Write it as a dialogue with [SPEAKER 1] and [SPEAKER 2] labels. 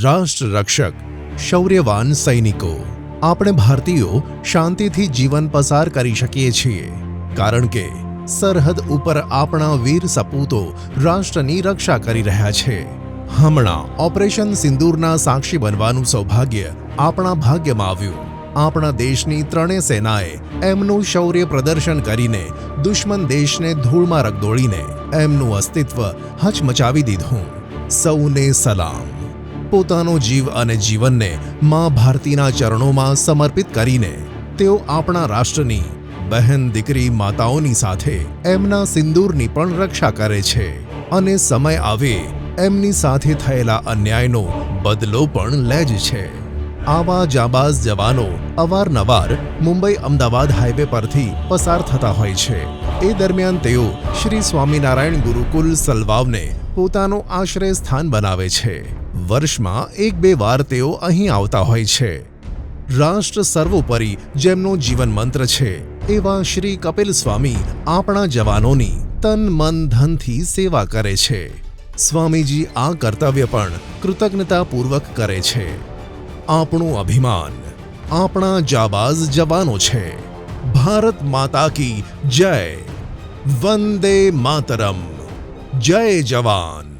[SPEAKER 1] રાષ્ટ્ર રક્ષક શૌર્યવાન સૈનિકો. આપણે ભારતીયો શાંતિથી જીવન પસાર કરી શકીએ છીએ. કારણ કે, સરહદ ઉપર આપણા વીર સપૂતો રાષ્ટ્રની રક્ષા કરી રહ્યા છે. હમણાં ઓપરેશન સિંદૂરના સાક્ષી બનવાનું સૌભાગ્ય આપણા ભાગ્યમાં આવ્યું. આપણા દેશની ત્રણેય સેનાએ એમનું શૌર્ય પ્રદર્શન કરીને દુશ્મન દેશને ધૂળમાં રગદોળીને એમનું અસ્તિત્વ હચમચાવી દીધું. સૌને સલામ. પોતાનો જીવ અને જીવનને મા ભારતીના ચરણોમાં સમર્પિત કરીને તેઓ આપણા રાષ્ટ્રની બહેન દીકરી માતાઓની સાથે એમના સિંદૂરની પણ રક્ષા કરે છે અને સમય આવે એમની સાથે થયેલા અન્યાયનો બદલો પણ લે જ છે. આવા જાબાઝ જવાનો અવારનવાર મુંબઈ અમદાવાદ હાઈવે પરથી પસાર થતા હોય છે. એ દરમિયાન તેઓ શ્રી સ્વામિનારાયણ ગુરુકુલ સલવાવને પોતાનું આશ્રય સ્થાન બનાવે છે. વર્ષમાં એક બે વાર તેઓ અહીં આવતા હોય છે. રાષ્ટ્ર સર્વોપરી જેમનો જીવન મંત્ર છે, એવા શ્રી કપિલ સ્વામી આપણા જવાનોની તન મન ધનથી સેવા કરે છે. સ્વામીજી આ કર્તવ્ય પણ કૃતજ્ઞતાપૂર્વક કરે છે. આપણું અભિમાન આપણા જાબાઝ જવાનો છે. ભારત માતા કી જય. વંદે માતરમ. જય જવાન.